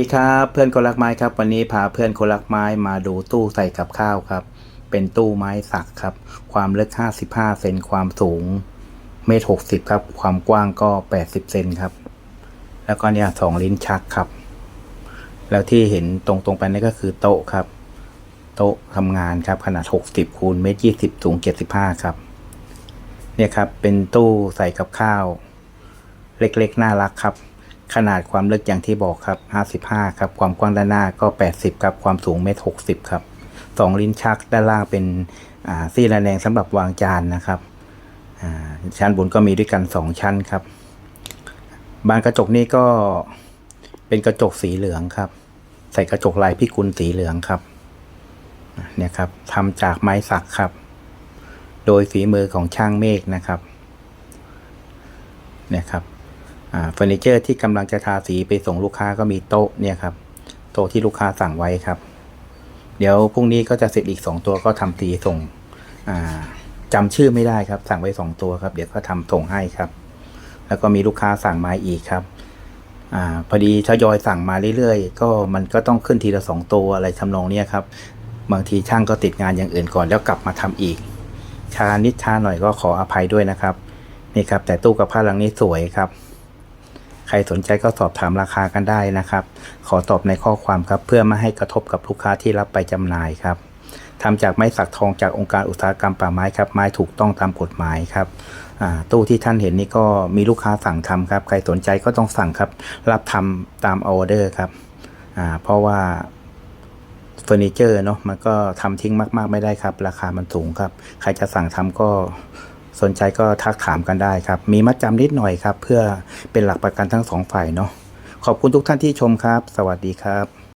สวัสดีครับเพื่อนคนรักไม้ครับวันนี้พาเพื่อนคนรักไม้มาดูตู้ใส่กับข้าวครับ เป็นตู้ไม้สักครับ ความลึก 55 เซนความสูงเมตรหกสิบครับ ความกว้างก็ 80 เซนครับ แล้วก็เนี่ยสองลิ้นชักครับ แล้วที่เห็นตรงๆไปนี่ก็คือโต๊ะครับ โต๊ะทำงานครับขนาด 60คูณเมตร20 สูง 75 ครับ เนี่ยครับเป็นตู้ใส่กับข้าว เล็กๆ น่ารักครับ ขนาดความลึกอย่างที่บอกครับ 55 ครับ ความกว้างด้านหน้าก็ 80 ครับ ความสูงเมตร 60 ครับสองลิ้นชักด้านล่างเป็นซี่ระแนงสำหรับวางจานนะครับชั้นบนก็มีด้วยกัน 2 ชั้นครับ บานกระจกนี่ก็เป็นกระจกสีเหลืองครับ ใส่กระจกลายพิกุลสีเหลืองครับเนี่ยครับทำจากไม้สักครับ โดยฝีมือของช่างเมฆนะครับเนี่ยครับ เฟอร์นิเจอร์ที่กำลังจะทาสีไปส่งลูกค้าก็มีโต๊ะเนี่ยครับโต๊ะที่ลูกค้าสั่งไว้ครับ เดี๋ยวพรุ่งนี้ก็จะเสร็จอีกสองตัวก็ทำสีส่งอ่าจำชื่อไม่ได้ครับ สั่งไว้สองตัวครับ เดี๋ยวก็ทำส่งให้ครับ แล้วก็มีลูกค้าสั่งมาอีกครับอพอดีทยอยสั่งมาเรื่อยๆ ก็มันก็ต้องขึ้นทีละสองตัวอะไรทำนองเนี้ยครับ บางทีช่างก็ติดงานอย่างอื่นก่อนแล้วกลับมาทำอีกช้านิดช้าหน่อยก็ขออภัยด้วยนะครับ นี่ครับ แต่ตู้กับผ้าหลังนี้สวยครับ ใครสนใจก็สอบถามราคากันได้นะครับ ขอตอบในข้อความครับ เพื่อไม่ให้กระทบกับลูกค้าที่รับไปจำหน่ายครับทำจากไม้สักทองจากองค์การอุตสาหกรรมป่าไม้ครับ ไม้ถูกต้องตามกฎหมายครับตู้ที่ท่านเห็นนี่ก็มีลูกค้าสั่งทำครับ ใครสนใจก็ต้องสั่งครับ รับทำตามออเดอร์ครับเพราะว่าเฟอร์นิเจอร์เนาะมันก็ทำทิ้งมาก ๆ ไม่ได้ครับ ราคามันสูงครับ ใครจะสั่งทำก็ สนใจก็ทักถามกันได้ครับ มีมัดจำนิดหน่อยครับ เพื่อเป็นหลักประกันทั้งสองฝ่ายเนาะขอบคุณทุกท่านที่ชมครับ สวัสดีครับ